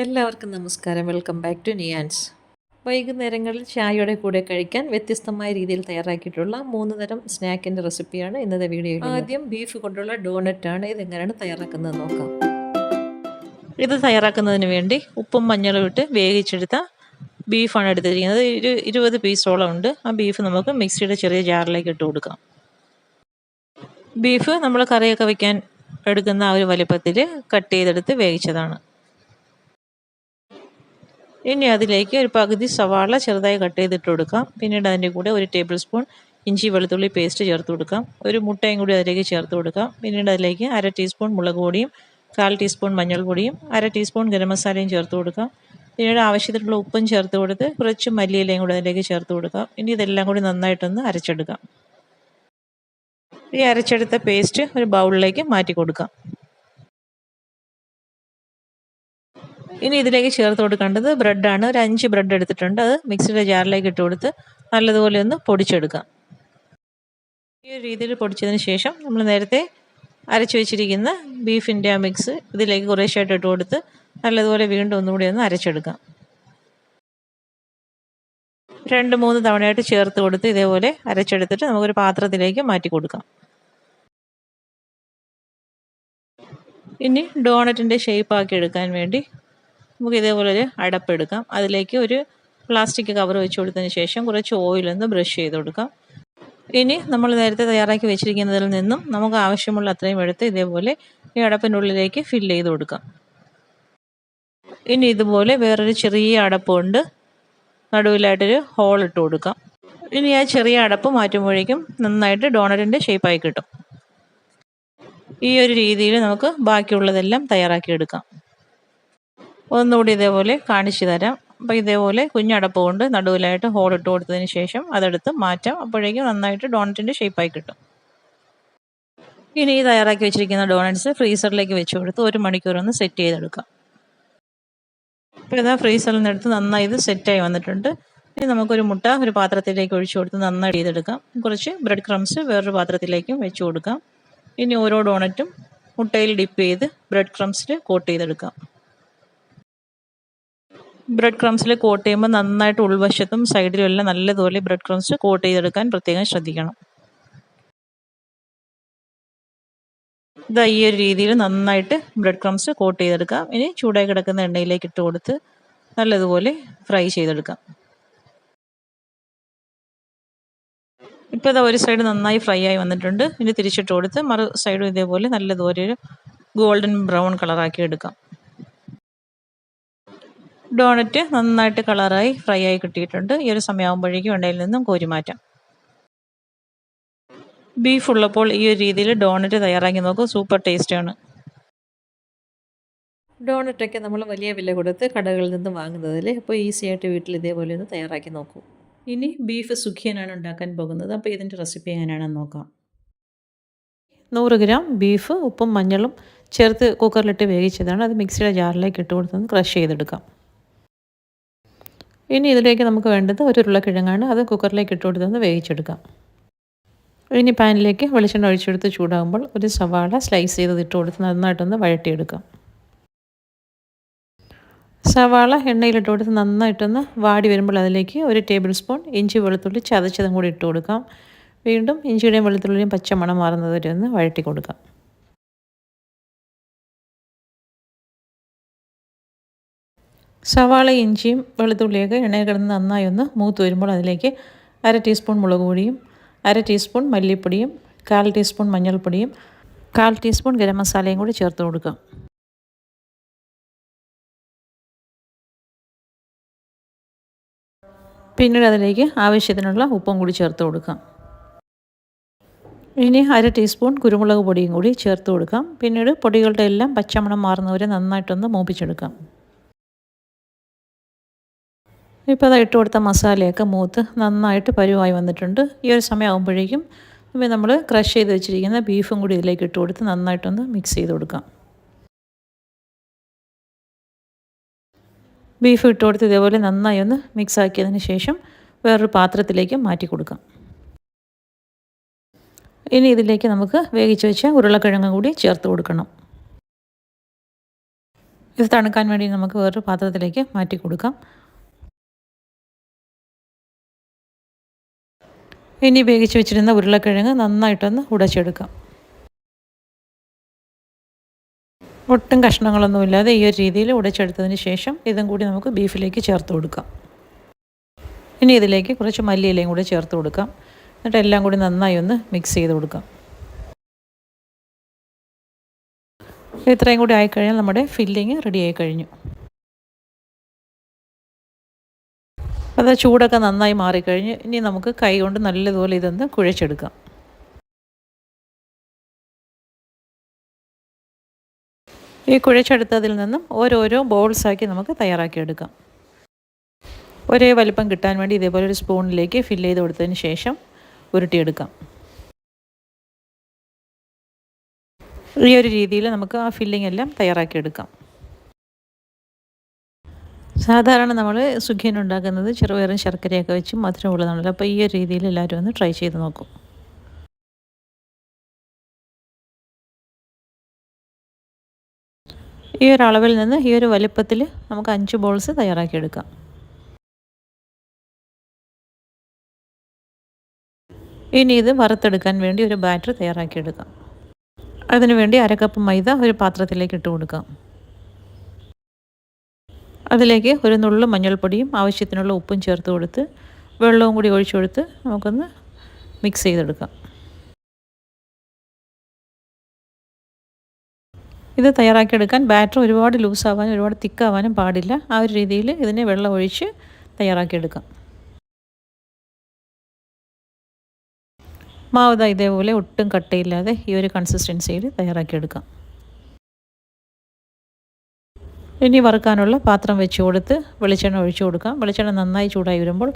എല്ലാവർക്കും നമസ്കാരം. Welcome back to നിയാൻസ് വൈകുന്നേരങ്ങളിൽ ചായയുടെ കൂടെ കഴിക്കാൻ വ്യത്യസ്തമായ രീതിയിൽ തയ്യാറാക്കിയിട്ടുള്ള മൂന്ന് തരം സ്നാക്കിന്റെ റെസിപ്പിയാണ് ഇന്നത്തെ വീഡിയോയിൽ ആദ്യം ബീഫ് കൊണ്ടുള്ള ഡോണറ്റാണ് ഇതെങ്ങനെയാണ് തയ്യാറാക്കുന്നത് നോക്കാം. ഇത് തയ്യാറാക്കുന്നതിന് വേണ്ടി ഉപ്പും മഞ്ഞളും ഇട്ട് വേവിച്ചെടുത്ത ബീഫാണ് എടുത്തിരിക്കുന്നത്. ഇരു ഇരുപത് പീസോളം ഉണ്ട്. ആ ബീഫ് നമുക്ക് മിക്സിയുടെ ചെറിയ ജാറിലേക്ക് ഇട്ട് കൊടുക്കാം. ബീഫ് നമ്മൾ കറിയൊക്കെ വയ്ക്കാൻ എടുക്കുന്ന ആ ഒരു വലിപ്പത്തിൽ കട്ട് ചെയ്തെടുത്ത് വേവിച്ചതാണ്. ഇനി അതിലേക്ക് ഒരു പകുതി സവാള ചെറുതായി കട്ട് ചെയ്തിട്ട് കൊടുക്കാം. പിന്നീട് അതിന്റെ കൂടെ ഒരു ടേബിൾ സ്പൂൺ ഇഞ്ചി വെളുത്തുള്ളി പേസ്റ്റ് ചേർത്ത് കൊടുക്കാം. ഒരു മുട്ടയും കൂടി അതിലേക്ക് ചേർത്ത് കൊടുക്കാം. പിന്നീട് അതിലേക്ക് അര ടീസ്പൂൺ മുളക് പൊടിയും കാൽ ടീസ്പൂൺ മഞ്ഞൾപ്പൊടിയും അര ടീസ്പൂൺ ഗരം മസാലയും ചേർത്ത് കൊടുക്കാം. പിന്നീട് ആവശ്യത്തിനുള്ള ഉപ്പും ചേർത്ത് കൊടുത്ത് കുറച്ച് മല്ലിയിലയും കൂടി അതിലേക്ക് ചേർത്ത് കൊടുക്കാം. ഇനി ഇതെല്ലാം കൂടി നന്നായിട്ടൊന്ന് അരച്ചെടുക്കാം. ഈ അരച്ചെടുത്ത പേസ്റ്റ് ഒരു ബൗളിലേക്ക് മാറ്റി കൊടുക്കാം. ഇനി ഇതിലേക്ക് ചേർത്ത് കൊടുക്കേണ്ടത് ബ്രെഡാണ്. ഒരു അഞ്ച് ബ്രെഡ് എടുത്തിട്ടുണ്ട്. അത് മിക്സിയുടെ ജാറിലേക്ക് ഇട്ട് കൊടുത്ത് നല്ലതുപോലെ ഒന്ന് പൊടിച്ചെടുക്കാം. ഈ ഒരു രീതിയിൽ പൊടിച്ചതിന് ശേഷം നമ്മൾ നേരത്തെ അരച്ചു വെച്ചിരിക്കുന്ന ബീഫിന്റെ ആ മിക്സ് ഇതിലേക്ക് കുറേശ്ശായിട്ട് ഇട്ട് കൊടുത്ത് നല്ലതുപോലെ വീണ്ടും ഒന്നുകൂടി ഒന്ന് അരച്ചെടുക്കാം. രണ്ട് മൂന്ന് തവണയായിട്ട് ചേർത്ത് കൊടുത്ത് ഇതേപോലെ അരച്ചെടുത്തിട്ട് നമുക്കൊരു പാത്രത്തിലേക്ക് മാറ്റി കൊടുക്കാം. ഇനി ഡോണറ്റിന്റെ ഷേപ്പാക്കി എടുക്കാൻ വേണ്ടി നമുക്ക് ഇതേപോലെ ഒരു അടപ്പെടുക്കാം അതിലേക്ക് ഒരു പ്ലാസ്റ്റിക് കവർ വെച്ച് കൊടുത്തതിന് ശേഷം കുറച്ച് ഓയിലൊന്ന് ബ്രഷ് ചെയ്ത് കൊടുക്കാം. ഇനി നമ്മൾ നേരത്തെ തയ്യാറാക്കി വെച്ചിരിക്കുന്നതിൽ നിന്നും നമുക്ക് ആവശ്യമുള്ള അത്രയും എടുത്ത് ഇതേപോലെ ഈ അടപ്പിനുള്ളിലേക്ക് ഫിൽ ചെയ്ത് കൊടുക്കാം. ഇനി ഇതുപോലെ വേറൊരു ചെറിയ അടപ്പുണ്ട്. നടുവിലായിട്ടൊരു ഹോൾ ഇട്ട് കൊടുക്കാം. ഇനി ആ ചെറിയ അടപ്പ് മാറ്റുമ്പോഴേക്കും നന്നായിട്ട് ഡോണറ്റിന്റെ ഷേപ്പായി കിട്ടും. ഈ ഒരു രീതിയിൽ നമുക്ക് ബാക്കിയുള്ളതെല്ലാം തയ്യാറാക്കി എടുക്കാം. ഒന്നുകൂടി ഇതേപോലെ കാണിച്ചു തരാം. അപ്പോൾ ഇതേപോലെ കുഞ്ഞടപ്പ് കൊണ്ട് നടുവിലായിട്ട് ഹോൾ ഇട്ട് കൊടുത്തതിന് ശേഷം അതെടുത്ത് മാറ്റാം. അപ്പോഴേക്കും നന്നായിട്ട് ഡോണറ്റിന്റെ ഷേപ്പായി കിട്ടും. ഇനി ഈ തയ്യാറാക്കി വെച്ചിരിക്കുന്ന ഡോണറ്റ്സ് ഫ്രീസറിലേക്ക് വെച്ച് കൊടുത്ത് ഒരു മണിക്കൂർ ഒന്ന് സെറ്റ് ചെയ്തെടുക്കാം. അപ്പോൾ ഇതാ ഫ്രീസറിൽ നിന്ന് എടുത്ത് നന്നായി ഇത് സെറ്റായി വന്നിട്ടുണ്ട്. ഇനി നമുക്കൊരു മുട്ട ഒരു പാത്രത്തിലേക്ക് ഒഴിച്ചു കൊടുത്ത് നന്നായി ചെയ്തെടുക്കാം. കുറച്ച് ബ്രെഡ് ക്രംസ് വേറൊരു പാത്രത്തിലേക്കും വെച്ച് കൊടുക്കാം. ഇനി ഓരോ ഡോണറ്റും മുട്ടയിൽ ഡിപ്പ് ചെയ്ത് ബ്രെഡ് ക്രംസിൽ കോട്ട് ചെയ്തെടുക്കാം. ബ്രെഡ് ക്രംസിൽ കോട്ട് ചെയ്യുമ്പോൾ നന്നായിട്ട് ഉൾവശത്തും സൈഡിലും എല്ലാം നല്ലതുപോലെ ബ്രെഡ് ക്രംസ് കോട്ട് ചെയ്തെടുക്കാൻ പ്രത്യേകം ശ്രദ്ധിക്കണം. ഇതാ ഈ ഒരു രീതിയിൽ നന്നായിട്ട് ബ്രെഡ് ക്രംസ് കോട്ട് ചെയ്തെടുക്കാം. ഇനി ചൂടായി കിടക്കുന്ന എണ്ണയിലേക്ക് ഇട്ട് കൊടുത്ത് നല്ലതുപോലെ ഫ്രൈ ചെയ്തെടുക്കാം. ഇപ്പോൾ ഇതാ ഒരു സൈഡ് നന്നായി ഫ്രൈ ആയി വന്നിട്ടുണ്ട്. ഇനി തിരിച്ചിട്ട് കൊടുത്ത് മറു സൈഡും ഇതേപോലെ നല്ലതുപോലെ ഒരു ഗോൾഡൻ ബ്രൗൺ കളറാക്കി എടുക്കാം. ഡോണറ്റ് നന്നായിട്ട് കളറായി ഫ്രൈ ആയി കിട്ടിയിട്ടുണ്ട്. ഈ ഒരു സമയമാകുമ്പോഴേക്കും എണ്ണയിൽ നിന്നും കോരി മാറ്റാം. ബീഫ് ഉള്ളപ്പോൾ ഈ ഒരു രീതിയിൽ ഡോണറ്റ് തയ്യാറാക്കി നോക്കും. സൂപ്പർ ടേസ്റ്റാണ് ഡോണറ്റൊക്കെ നമ്മൾ വലിയ വില കൊടുത്ത് കടകളിൽ നിന്ന് വാങ്ങുന്നതിൽ അപ്പോൾ ഈസി ആയിട്ട് വീട്ടിൽ ഇതേപോലെ ഒന്ന് തയ്യാറാക്കി നോക്കൂ. ഇനി ബീഫ് സുഖിയനാണ് ഉണ്ടാക്കാൻ പോകുന്നത്. അപ്പോൾ ഇതിന്റെ റെസിപ്പി എങ്ങനെയാണെന്ന് നോക്കാം. നൂറ് ഗ്രാം ബീഫ് ഉപ്പും മഞ്ഞളും ചേർത്ത് കുക്കറിലിട്ട് വേവിച്ചതാണ്. അത് മിക്സിയുടെ ജാറിലേക്ക് ഇട്ട് കൊടുത്തൊന്ന് ക്രഷ് ചെയ്തെടുക്കാം. ഇനി ഇതിലേക്ക് നമുക്ക് വേണ്ടത് ഒരു ഉരുളക്കിഴങ്ങാണ്. അത് കുക്കറിലേക്ക് ഇട്ട് കൊടുത്തൊന്ന് വേവിച്ചെടുക്കാം. ഇനി പാനിലേക്ക് വെളിച്ചെണ്ണ ഒഴിച്ചെടുത്ത് ചൂടാകുമ്പോൾ ഒരു സവാള സ്ലൈസ് ചെയ്ത് ഇട്ട് കൊടുത്ത് നന്നായിട്ടൊന്ന് വഴട്ടിയെടുക്കാം സവാള എണ്ണയിലിട്ട് കൊടുത്ത് നന്നായിട്ടൊന്ന് വാടി വരുമ്പോൾ അതിലേക്ക് ഒരു ടേബിൾ സ്പൂൺ ഇഞ്ചി വെളുത്തുള്ളി ചതച്ചതും കൂടി ഇട്ട് കൊടുക്കാം. വീണ്ടും ഇഞ്ചിയുടെയും വെളുത്തുള്ളിയും പച്ചമണം മാറുന്നത് വരെ ഒന്ന് വഴട്ടി കൊടുക്കാം. സവാള ഇഞ്ചിയും വെളുത്തുള്ളിയൊക്കെ എണ്ണയിൽ കിടന്ന് നന്നായി ഒന്ന് മൂത്ത് വരുമ്പോൾ അതിലേക്ക് അര ടീസ്പൂൺ മുളക് പൊടിയും അര ടീസ്പൂൺ മല്ലിപ്പൊടിയും കാൽ ടീസ്പൂൺ മഞ്ഞൾപ്പൊടിയും കാൽ ടീസ്പൂൺ ഗരം മസാലയും കൂടി ചേർത്ത് കൊടുക്കാം. പിന്നീട് അതിലേക്ക് ആവശ്യത്തിനുള്ള ഉപ്പും കൂടി ചേർത്ത് കൊടുക്കാം. ഇനി അര ടീസ്പൂൺ കുരുമുളക് പൊടിയും കൂടി ചേർത്ത് കൊടുക്കാം. പിന്നീട് പൊടികളുടെ എല്ലാം പച്ചമണം മാറുന്നവരെ നന്നായിട്ടൊന്ന് മൂപ്പിച്ചെടുക്കാം. ഇപ്പോൾ അത് ഇട്ട് കൊടുത്ത മസാലയൊക്കെ മൂത്ത് നന്നായിട്ട് പരുവായി വന്നിട്ടുണ്ട്. ഈ ഒരു സമയമാകുമ്പോഴേക്കും പിന്നെ നമ്മൾ ക്രഷ് ചെയ്ത് വെച്ചിരിക്കുന്ന ബീഫും കൂടി ഇതിലേക്ക് ഇട്ട് കൊടുത്ത് നന്നായിട്ടൊന്ന് മിക്സ് ചെയ്ത് കൊടുക്കാം. ബീഫ് ഇട്ട് കൊടുത്ത് ഇതേപോലെ നന്നായി ഒന്ന് മിക്സ് ആക്കിയതിന് ശേഷം വേറൊരു പാത്രത്തിലേക്ക് മാറ്റി കൊടുക്കാം. ഇനി ഇതിലേക്ക് നമുക്ക് വേവിച്ച് വെച്ച ഉരുളക്കിഴങ്ങ് കൂടി ചേർത്ത് കൊടുക്കണം. ഇത് തണുക്കാൻ വേണ്ടി നമുക്ക് വേറൊരു പാത്രത്തിലേക്ക് മാറ്റി കൊടുക്കാം. ഇനി വേവിച്ച് വെച്ചിരുന്ന ഉരുളക്കിഴങ്ങ് നന്നായിട്ടൊന്ന് ഉടച്ചെടുക്കാം. ഒട്ടും കഷ്ണങ്ങളൊന്നുമില്ലാതെ ഈ ഒരു രീതിയിൽ ഉടച്ചെടുത്തതിന് ശേഷം ഇതും കൂടി നമുക്ക് ബീഫിലേക്ക് ചേർത്ത് കൊടുക്കാം. ഇനി ഇതിലേക്ക് കുറച്ച് മല്ലിയിലയും കൂടി ചേർത്ത് കൊടുക്കാം. എന്നിട്ട് എല്ലാം കൂടി നന്നായി ഒന്ന് മിക്സ് ചെയ്ത് കൊടുക്കാം. ഇത്രയും കൂടി ആയിക്കഴിഞ്ഞാൽ നമ്മുടെ ഫില്ലിങ് റെഡി ആയി കഴിഞ്ഞു. അത് ചൂടൊക്കെ നന്നായി മാറിക്കഴിഞ്ഞ് ഇനി നമുക്ക് കൈ കൊണ്ട് നല്ലതുപോലെ ഇതൊന്ന് കുഴച്ചെടുക്കാം. ഈ കുഴച്ചെടുത്തതിൽ നിന്നും ഓരോരോ ബോൾസാക്കി നമുക്ക് തയ്യാറാക്കിയെടുക്കാം. ഒരേ വലിപ്പം കിട്ടാൻ വേണ്ടി ഇതേപോലെ ഒരു സ്പൂണിലേക്ക് ഫില്ല് ചെയ്ത് കൊടുത്തതിന് ശേഷം ഉരുട്ടിയെടുക്കാം. ഈ ഒരു രീതിയിൽ നമുക്ക് ആ ഫില്ലിംഗ് എല്ലാം തയ്യാറാക്കിയെടുക്കാം. സാധാരണ നമ്മൾ സുഖിയൻ ഉണ്ടാക്കുന്നത് ചെറുപയറും ശർക്കരയൊക്കെ വെച്ച് മധുരം ഉള്ളതാണല്ലോ അപ്പോൾ ഈ ഒരു രീതിയിൽ എല്ലാവരും ഒന്ന് ട്രൈ ചെയ്ത് നോക്കും. ഈ ഒരു അളവിൽ നിന്ന് ഈ ഒരു വലിപ്പത്തിൽ നമുക്ക് അഞ്ച് ബോൾസ് തയ്യാറാക്കിയെടുക്കാം ഇനി ഇത് വറുത്തെടുക്കാൻ വേണ്ടി ഒരു ബാറ്റർ തയ്യാറാക്കിയെടുക്കാം അതിനുവേണ്ടി അരക്കപ്പ് മൈദ ഒരു പാത്രത്തിലേക്ക് ഇട്ട് കൊടുക്കാം. അതിലേക്ക് ഒരു നുള്ളു മഞ്ഞൾപ്പൊടിയും ആവശ്യത്തിനുള്ള ഉപ്പും ചേർത്ത് കൊടുത്ത് വെള്ളവും കൂടി ഒഴിച്ചു കൊടുത്ത് നമുക്കൊന്ന് മിക്സ് ചെയ്തെടുക്കാം. ഇത് തയ്യാറാക്കിയെടുക്കാൻ ബാറ്റർ ഒരുപാട് ലൂസാവാനും ഒരുപാട് തിക്കാവാനും പാടില്ല. ആ ഒരു രീതിയിൽ ഇതിനെ വെള്ളം ഒഴിച്ച് തയ്യാറാക്കിയെടുക്കാം. മാവ് ഇതേപോലെ ഒട്ടും കട്ടയില്ലാതെ ഈ ഒരു കൺസിസ്റ്റൻസിയിൽ തയ്യാറാക്കിയെടുക്കാം. ഇനി വറുക്കാനുള്ള പാത്രം വെച്ച് കൊടുത്ത് വെളിച്ചെണ്ണ ഒഴിച്ചു കൊടുക്കാം. വെളിച്ചെണ്ണ നന്നായി ചൂടായി വരുമ്പോൾ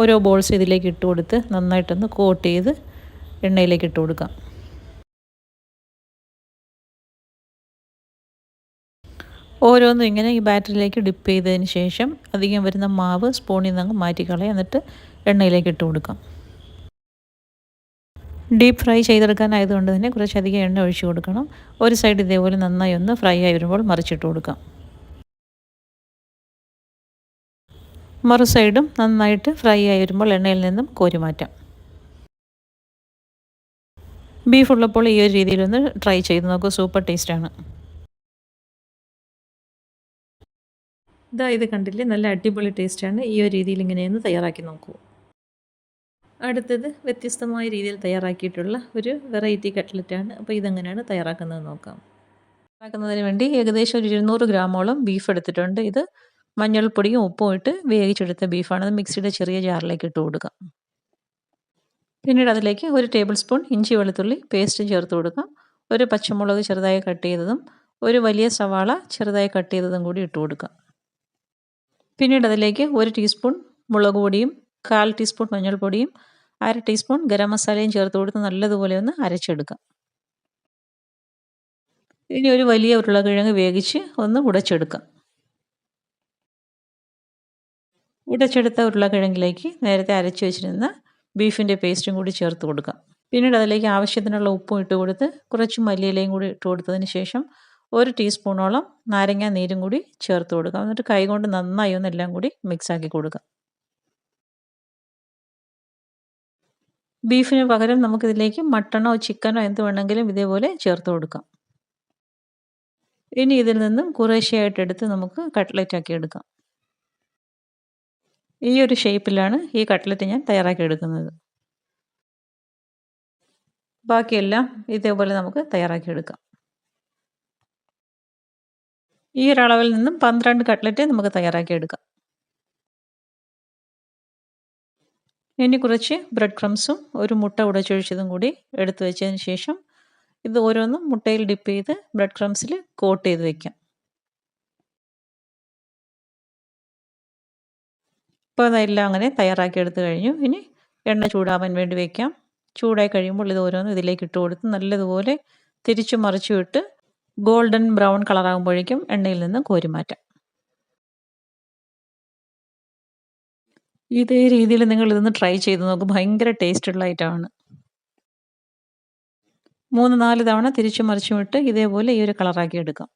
ഓരോ ബോൾസ് ഇതിലേക്ക് ഇട്ട് കൊടുത്ത് നന്നായിട്ടൊന്ന് കോട്ട് ചെയ്ത് എണ്ണയിലേക്ക് ഇട്ട് കൊടുക്കാം. ഓരോന്നും ഇങ്ങനെ ഈ ബാറ്ററിയിലേക്ക് ഡിപ്പ് ചെയ്തതിന് ശേഷം അധികം വരുന്ന മാവ് സ്പൂണിൽ നിന്ന് അങ്ങ് മാറ്റിക്കളയാം എന്നിട്ട് എണ്ണയിലേക്ക് ഇട്ട് കൊടുക്കാം. ഡീപ്പ് ഫ്രൈ ചെയ്തെടുക്കാനായതുകൊണ്ട് തന്നെ കുറച്ചധികം എണ്ണ ഒഴിച്ചു കൊടുക്കണം. ഒരു സൈഡ് ഇതേപോലെ നന്നായി ഒന്ന് ഫ്രൈ ആയി വരുമ്പോൾ മറിച്ചിട്ട് കൊടുക്കാം. മറു സൈഡും നന്നായിട്ട് ഫ്രൈ ആയി വരുമ്പോൾ എണ്ണയിൽ നിന്നും കോരി മാറ്റാം. ബീഫ് ഉള്ളപ്പോൾ ഈ ഒരു രീതിയിലൊന്ന് ട്രൈ ചെയ്ത് നോക്കൂ. സൂപ്പർ ടേസ്റ്റാണ് ഇതാ ഇത് കണ്ടില്ലേ? നല്ല അടിപൊളി ടേസ്റ്റാണ് ഈ ഒരു രീതിയിൽ ഇങ്ങനെയൊന്ന് തയ്യാറാക്കി നോക്കൂ. അടുത്തത് വ്യത്യസ്തമായ രീതിയിൽ തയ്യാറാക്കിയിട്ടുള്ള ഒരു വെറൈറ്റി കട്ട്ലറ്റാണ് അപ്പോൾ ഇതെങ്ങനെയാണ് തയ്യാറാക്കുന്നത് നോക്കാം. തയ്യാറാക്കുന്നതിന് വേണ്ടി ഏകദേശം ഒരു ഇരുന്നൂറ് ഗ്രാമോളം ബീഫ് എടുത്തിട്ടുണ്ട്. ഇത് മഞ്ഞൾപ്പൊടിയും ഉപ്പും ഇട്ട് വേവിച്ചെടുത്ത ബീഫാണ്. അത് മിക്സിയുടെ ചെറിയ ജാറിലേക്ക് ഇട്ട് കൊടുക്കാം പിന്നീട് അതിലേക്ക് ഒരു ടേബിൾ സ്പൂൺ ഇഞ്ചി വെളുത്തുള്ളി പേസ്റ്റ് ചേർത്ത് കൊടുക്കാം ഒരു പച്ചമുളക് ചെറുതായി കട്ട് ചെയ്തതും ഒരു വലിയ സവാള ചെറുതായി കട്ട് ചെയ്തതും കൂടി ഇട്ട് കൊടുക്കാം പിന്നീട് അതിലേക്ക് ഒരു ടീസ്പൂൺ മുളക് പൊടിയും കാൽ ടീസ്പൂൺ മഞ്ഞൾപ്പൊടിയും അര ടീസ്പൂൺ ഗരം മസാലയും ചേർത്ത് കൊടുത്ത് നല്ലതുപോലെ ഒന്ന് അരച്ചെടുക്കാം ഇനി ഒരു വലിയ ഉരുളക്കിഴങ്ങ് വേവിച്ച് ഒന്ന് ഉടച്ചെടുക്കാം ഉടച്ചെടുത്ത ഉരുളക്കിഴങ്ങിലേക്ക് നേരത്തെ അരച്ച് വെച്ചിരുന്ന ബീഫിന്റെ പേസ്റ്റും കൂടി ചേർത്ത് കൊടുക്കാം. പിന്നീട് അതിലേക്ക് ആവശ്യത്തിനുള്ള ഉപ്പും ഇട്ട് കൊടുത്ത് കുറച്ച് മല്ലിയിലയും കൂടി ഇട്ട് കൊടുത്തതിന് ശേഷം ഒരു ടീസ്പൂണോളം നാരങ്ങ നീരും കൂടി ചേർത്ത് കൊടുക്കാം. എന്നിട്ട് കൈകൊണ്ട് നന്നായി ഒന്നെല്ലാം കൂടി മിക്സാക്കി കൊടുക്കാം. ബീഫിന് പകരം നമുക്കിതിലേക്ക് മട്ടണോ ചിക്കനോ എന്ത് വേണമെങ്കിലും ഇതേപോലെ ചേർത്ത് കൊടുക്കാം. ഇനി ഇതിൽ നിന്നും കുറേശ്ശെയായിട്ട് എടുത്ത് നമുക്ക് കട്ട്ലറ്റ് ആക്കി എടുക്കാം. ഈ ഒരു ഷേപ്പിലാണ് ഈ കട്ട്ലറ്റ് ഞാൻ തയ്യാറാക്കി എടുക്കുന്നത്. ബാക്കിയെല്ലാം ഇതേപോലെ നമുക്ക് തയ്യാറാക്കി എടുക്കാം. ഈ ഒരളവിൽ നിന്നും പന്ത്രണ്ട് കട്ട്ലറ്റ് നമുക്ക് തയ്യാറാക്കി എടുക്കാം. ഇനി കുറച്ച് ബ്രെഡ് ക്രംസും ഒരു മുട്ട ഉടച്ചൊഴിച്ചതും കൂടി എടുത്തു വെച്ചതിന് ശേഷം ഇത് ഓരോന്നും മുട്ടയിൽ ഡിപ്പ് ചെയ്ത് ബ്രെഡ് ക്രംസിൽ കോട്ട് ചെയ്ത് വയ്ക്കാം ഇപ്പോൾ എല്ലാം അങ്ങനെ തയ്യാറാക്കി എടുത്തു കഴിഞ്ഞു. ഇനി എണ്ണ ചൂടാവാൻ വേണ്ടി വയ്ക്കാം ചൂടായി കഴിയുമ്പോൾ ഇത് ഓരോന്നും ഇതിലേക്ക് ഇട്ട് കൊടുത്ത് നല്ലതുപോലെ തിരിച്ചു മറിച്ചു ഇട്ട് ഗോൾഡൻ ബ്രൗൺ കളറാകുമ്പോഴേക്കും എണ്ണയിൽ നിന്ന് കോരി മാറ്റാം. ഇതേ രീതിയിൽ നിങ്ങൾ ഇതൊന്ന് ട്രൈ ചെയ്ത് നോക്കും. ഭയങ്കര ടേസ്റ്റുള്ള ഐറ്റമാണ്. മൂന്ന് നാല് തവണ തിരിച്ചു മറിച്ചും ഇട്ട് ഇതേപോലെ ഈ ഒരു കളറാക്കി എടുക്കാം.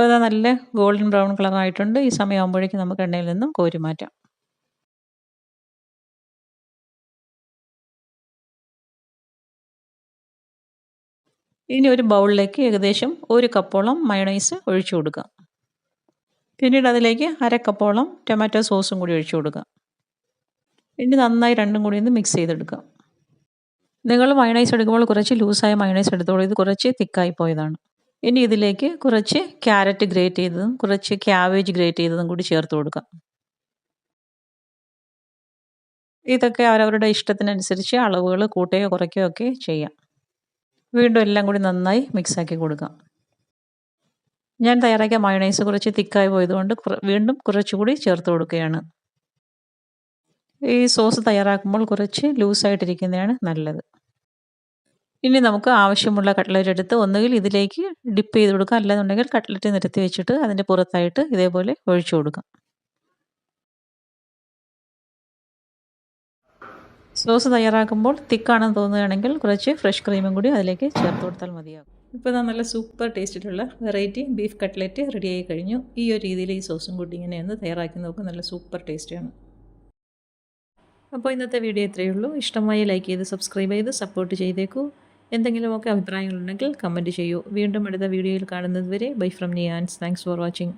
ഇപ്പോൾ ഇതാ നല്ല ഗോൾഡൻ ബ്രൗൺ കളർ ആയിട്ടുണ്ട് ഈ സമയമാകുമ്പോഴേക്കും നമുക്ക് എണ്ണയിൽ നിന്നും കോരി മാറ്റാം. ഇനി ഒരു ബൗളിലേക്ക് ഏകദേശം ഒരു കപ്പോളം മയണൈസ് ഒഴിച്ചു കൊടുക്കുക പിന്നീട് അതിലേക്ക് അര കപ്പോളം ടൊമാറ്റോ സോസും കൂടി ഒഴിച്ചു കൊടുക്കുക ഇനി നന്നായി രണ്ടും കൂടി ഒന്ന് മിക്സ് ചെയ്തെടുക്കാം. നിങ്ങൾ മയണൈസ് എടുക്കുമ്പോൾ കുറച്ച് ലൂസായ മയണൈസ് എടുത്തോളൂ. ഇത് കുറച്ച് തിക്കായി പോയതാണ്. ഇനി ഇതിലേക്ക് കുറച്ച് ക്യാരറ്റ് ഗ്രേറ്റ് ചെയ്തതും കുറച്ച് ക്യാബേജ് ഗ്രേറ്റ് ചെയ്തതും കൂടി ചേർത്ത് കൊടുക്കാം. ഇതൊക്കെ അവരവരുടെ ഇഷ്ടത്തിനനുസരിച്ച് അളവുകൾ കൂട്ടുകയോ കുറയ്ക്കുകയോ ഒക്കെ ചെയ്യാം. വീണ്ടും എല്ലാം കൂടി നന്നായി മിക്സാക്കി കൊടുക്കാം. ഞാൻ തയ്യാറാക്കിയ മയണൈസ് കുറച്ച് തിക്കായി പോയതുകൊണ്ട് വീണ്ടും കുറച്ചുകൂടി ചേർത്ത് കൊടുക്കുകയാണ്. ഈ സോസ് തയ്യാറാക്കുമ്പോൾ കുറച്ച് ലൂസായിട്ടിരിക്കുന്നതാണ് നല്ലത്. ഇനി നമുക്ക് ആവശ്യമുള്ള കട്ട്ലറ്റ് എടുത്ത് ഒന്നുകിൽ ഇതിലേക്ക് ഡിപ്പ് ചെയ്ത് കൊടുക്കാം അല്ലാന്നുണ്ടെങ്കിൽ കട്ട്ലറ്റ് നിരത്തി വെച്ചിട്ട് അതിന്റെ പുറത്തായിട്ട് ഇതേപോലെ ഒഴിച്ചു കൊടുക്കാം. സോസ് തയ്യാറാക്കുമ്പോൾ തിക്കാണെന്ന് തോന്നുകയാണെങ്കിൽ കുറച്ച് ഫ്രഷ് ക്രീമും കൂടി അതിലേക്ക് ചേർത്ത് കൊടുത്താൽ മതിയാകും. ഇപ്പോൾ നല്ല സൂപ്പർ ടേസ്റ്റിലുള്ള വെറൈറ്റി ബീഫ് കട്ട്ലറ്റ് റെഡിയായി കഴിഞ്ഞു. ഈ ഒരു രീതിയിൽ ഈ സോസും കൂടി ഇങ്ങനെ ഒന്ന് തയ്യാറാക്കി നോക്കും നല്ല സൂപ്പർ ടേസ്റ്റിയാണ്. അപ്പോൾ ഇന്നത്തെ വീഡിയോ ഇത്രയേ ഉള്ളൂ. ഇഷ്ടമായി ലൈക്ക് ചെയ്ത് സബ്സ്ക്രൈബ് ചെയ്ത് സപ്പോർട്ട് ചെയ്തേക്കൂ. എന്തെങ്കിലുമൊക്കെ അഭിപ്രായങ്ങളുണ്ടെങ്കിൽ കമന്റ് ചെയ്യൂ. വീണ്ടും അടുത്ത വീഡിയോയിൽ കാണുന്നത് വരെ ബൈ ഫ്രം നിയാൻസ് താങ്ക്സ് ഫോർ വാച്ചിങ്